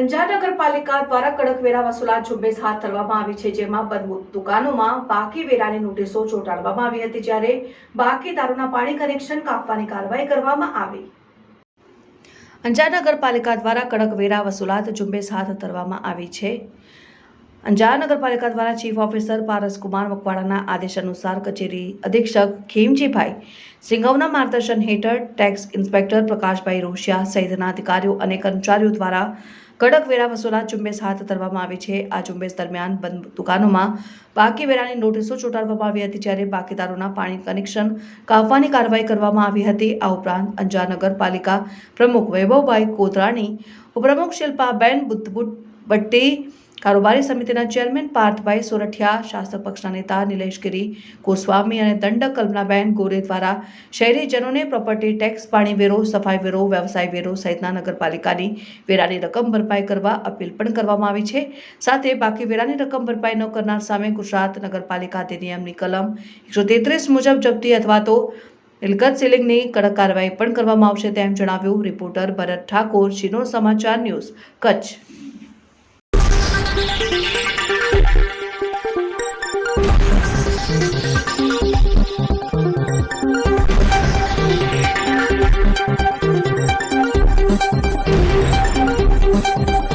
અંજાર નગરપાલિકા દ્વારા કડક વેરા વસૂલાત ઝુંબેશ હાથ ધરવામાં આવી છે, જેમાં બંધ દુકાનોમાં બાકી વેરાની નોટિસો ચોંટાડવામાં આવી હતી, જ્યારે બાકીદારોના પાણી કનેક્શન કાપવાની કાર્યવાહી કરવામાં આવી. અંજાર નગરપાલિકા દ્વારા કડક વેરા વસૂલાત ઝુંબેશ હાથ ધરવામાં આવી છે. અંજાર નગરપાલિકા દ્વારા ચીફ ઓફિસર પારસકુમાર મકવાડાના આદેશ અનુસાર કચેરી અધિક્ષક ખીમજીભાઈ સિંઘવના માર્ગદર્શન હેઠળ ટેક્સ ઇન્સ્પેક્ટર પ્રકાશભાઈ રોશિયા સહિતના અધિકારીઓ અને કર્મચારીઓ દ્વારા કડક વેરા વસૂલાત ઝુંબેશ હાથ ધરવામાં આવી છે. આ ઝુંબેશ દરમિયાન બંધ દુકાનોમાં બાકી વેરાની નોટિસો ચોંટાડવામાં આવી હતી, જ્યારે બાકીદારોના પાણી કનેક્શન કાપવાની કાર્યવાહી કરવામાં આવી હતી. આ ઉપરાંત અંજાર નગરપાલિકા પ્રમુખ વૈભવભાઈ કોતરાણી, ઉપપ્રમુખ શિલ્પાબેન બુદ્ધબુટ ભટ્ટી કારોબારી સમિતિના ચેરમેન પાર્થભાઈ સોરઠિયા, શાસક પક્ષના નેતા નિલેશગીરી ગોસ્વામી અને દંડક કલ્પનાબેન ગોરે દ્વારા શહેરીજનોને પ્રોપર્ટી ટેક્સ, પાણી વેરો, સફાઈ વેરો, વ્યવસાય વેરો સહિતના નગરપાલિકાની વેરાની રકમ ભરપાઈ કરવા અપીલ પણ કરવામાં આવી છે. સાથે બાકી વેરાની રકમ ભરપાઈ ન કરનાર સામે ગુજરાત નગરપાલિકા અધિનિયમની કલમ એકસો તેત્રીસ મુજબ જપ્તી અથવા તો મિલકત સીલિંગની કડક કાર્યવાહી પણ કરવામાં આવશે તેમ જણાવ્યું રિપોર્ટર ભરત ઠાકોર ચિનો સમાચાર ન્યૂઝ, કચ્છ.